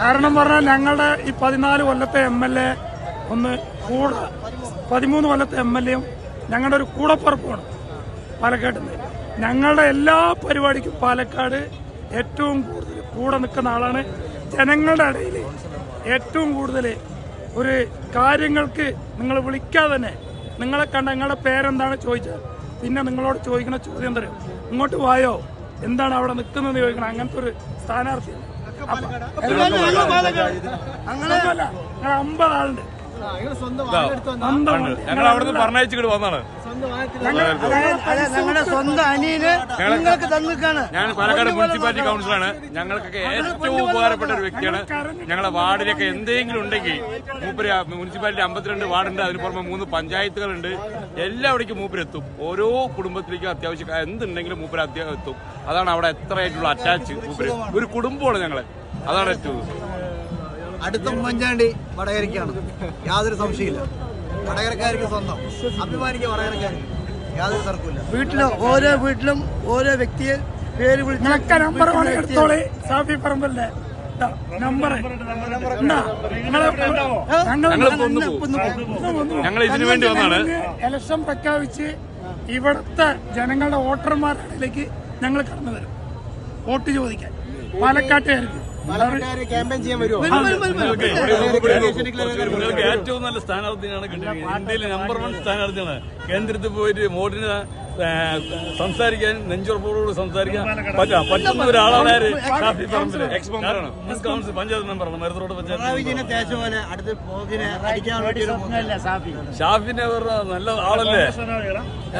കാരണം പറഞ്ഞാൽ ഞങ്ങളുടെ ഈ പതിനാല് കൊല്ലത്തെ എം എൽ എ ഒന്ന് കൂടെ പതിമൂന്ന് കൊല്ലത്തെ എം എൽ എയും ഞങ്ങളുടെ ഒരു കൂടപ്പുറപ്പുമാണ് പാലക്കാട് നിന്ന്. ഞങ്ങളുടെ എല്ലാ പരിപാടിക്കും പാലക്കാട് ഏറ്റവും കൂടുതൽ കൂടെ നിൽക്കുന്ന ആളാണ്. ജനങ്ങളുടെ ഇടയിൽ ഏറ്റവും കൂടുതൽ ഒരു കാര്യങ്ങൾക്ക് നിങ്ങൾ വിളിക്കാതെ തന്നെ നിങ്ങളെ കണ്ട നിങ്ങളുടെ പേരെന്താണ് ചോദിച്ചത്? പിന്നെ നിങ്ങളോട് ചോദിക്കുന്ന ചോദ്യം തരും ഇങ്ങോട്ട് വായോ? എന്താണ് അവിടെ നിൽക്കുന്നത് ചോദിക്കണം. അങ്ങനത്തെ ഒരു സ്ഥാനാർത്ഥിയാണ്. ഞങ്ങൾ അമ്പത് ആളുണ്ട് ഞങ്ങൾ അവിടുന്ന് പറഞ്ഞയച്ചിട്ട് വന്നാണ് ഞങ്ങളുടെ സ്വന്തം അനിയന് നിങ്ങൾക്ക് തന്നിക്കാണ്. ഞാൻ പാലക്കാട് മുനിസിപ്പാലിറ്റി കൗൺസിലാണ്. ഞങ്ങൾക്കൊക്കെ ഏറ്റവും ഉപകാരപ്പെട്ട ഒരു വ്യക്തിയാണ്. ഞങ്ങളുടെ വാർഡിലൊക്കെ എന്തെങ്കിലും ഉണ്ടെങ്കിൽ മൂപ്പര് മുനിസിപ്പാലിറ്റി അമ്പത്തിരണ്ട് വാർഡുണ്ട്. അതിന് പുറമെ മൂന്ന് പഞ്ചായത്തുകളുണ്ട്. എല്ലാവിടേക്കും മൂപ്പരെത്തും. ഓരോ കുടുംബത്തിലേക്കും അത്യാവശ്യം എന്തുണ്ടെങ്കിലും മൂപ്പര് അത്യാവശ്യം എത്തും. അതാണ് അവിടെ എത്രയായിട്ടുള്ള അറ്റാച്ച് മൂപ്പര്. ഒരു കുടുംബമാണ് ഞങ്ങൾ. അതാണ് ഏറ്റവും അടുത്ത ഉമ്മൻചാണ്ടി വടകരയ്ക്കാണ്. യാതൊരു സംശയമില്ല വടകരക്കാർക്ക് സ്വന്തം. അഭിമാനിക്കുക വടകരക്കാർക്ക്. യാതൊരു തർക്കമില്ല വീട്ടിലോ ഓരോ വീട്ടിലും ഓരോ വ്യക്തിയെ പേര് വിളിച്ച് നമ്പർ സാഫി പറമ്പല്ലേ? നമ്പർ ഞങ്ങൾ ഇതിനു വേണ്ടി വന്നാണ് ഇലക്ഷൻ പ്രഖ്യാപിച്ച് ഇവിടുത്തെ ജനങ്ങളുടെ വോട്ടർമാരിലേക്ക് ഞങ്ങൾ കടന്നു വരും. വോട്ട് ചോദിക്കാൻ. പാലക്കാട്ടുകാർക്ക്. ക്യാമ്പയിൻ ചെയ്യാൻ വരുമോ നിങ്ങൾക്ക് ഏറ്റവും നല്ല സ്ഥാനാർത്ഥിയാണ് കിട്ടിയത് ഇന്ത്യയിലെ നമ്പർ വൺ സ്ഥാനാർത്ഥിയാണ്. കേന്ദ്രത്തിൽ പോയിട്ട് ആ, സംസാരിക്കാൻ നെഞ്ചുറപ്പോടുകൂടി സംസാരിക്കാൻ പറ്റാം. പറ്റുന്ന ഒരാളാണ്? ഷാഫി എക്സ് മെമ്പറാണ്. മുൻ കൗൺസിൽ പഞ്ചായത്ത് മെമ്പറാണ് മരുത്തോട് പഞ്ചായത്ത് ഷാഫിനെ പറഞ്ഞ നല്ല ആളല്ലേ?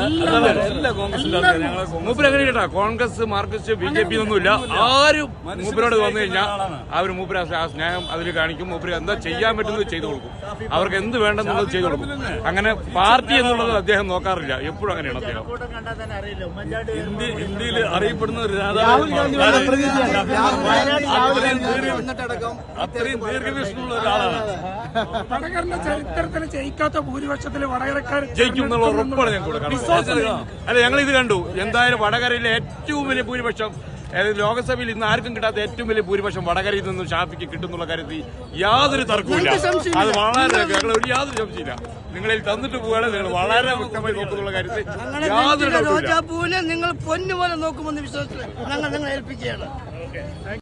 അതാണ് എല്ലാ കോൺഗ്രസിന്റെ ഞങ്ങളെ കോൺഗ്രസ്. മൂപ്പര് അങ്ങനെ കേട്ടാ? Congress Marxist B J P ഒന്നുമില്ല. ആരും മൂപ്പരോട് വന്നു കഴിഞ്ഞാൽ അവർ മൂപ്പര് ആ സ്നേഹം അതിൽ കാണിക്കും. മൂപ്പര് എന്താ ചെയ്യാൻ പറ്റുന്നത് ചെയ്തു കൊടുക്കും. അവർക്ക് എന്ത് വേണ്ടെന്നുള്ളത് ചെയ്തു കൊടുക്കും. അങ്ങനെ പാർട്ടി എന്നുള്ളത് അദ്ദേഹം നോക്കാറില്ല. എപ്പോഴും അങ്ങനെയാണ് അദ്ദേഹം. ഇന്ത്യയിൽ അറിയപ്പെടുന്ന ഒരു അത്രയും ദീർഘവീക്ഷണമുള്ള ഒരാളാണ്. വടകരന്റെ ചരിത്രത്തിൽ ജയിക്കാത്ത ഭൂരിപക്ഷത്തിൽ വടകരക്കാർ ജയിക്കും എന്നുള്ള ഉറപ്പാണ് ഞാൻ കൊടുക്കണം അല്ല ഞങ്ങൾ ഇത് കണ്ടു. എന്തായാലും വടകരയിലെ ഏറ്റവും വലിയ ഭൂരിപക്ഷം അതായത് ലോകസഭയിൽ ഇന്ന് ആർക്കും കിട്ടാത്ത ഏറ്റവും വലിയ ഭൂരിപക്ഷം വടകരയിൽ നിന്നും ഷാഫിക്ക് കിട്ടുന്നുള്ള കാര്യത്തിൽ യാതൊരു തർക്കവുമില്ല. അത് വളരെ ഞങ്ങൾ ഒരു യാതൊരു സംശയമില്ല നിങ്ങളിൽ തന്നിട്ട് പോവുകയാണ് നിങ്ങൾ. വളരെ വ്യക്തമായി നോക്കുന്നുള്ള കാര്യത്തിൽ യാതൊരു നിങ്ങൾ പൊന്നുപോലെ നോക്കുമെന്ന് വിശ്വസിച്ച് ഞങ്ങൾ നിങ്ങളെ ഏൽപ്പിക്കുകയാണ്.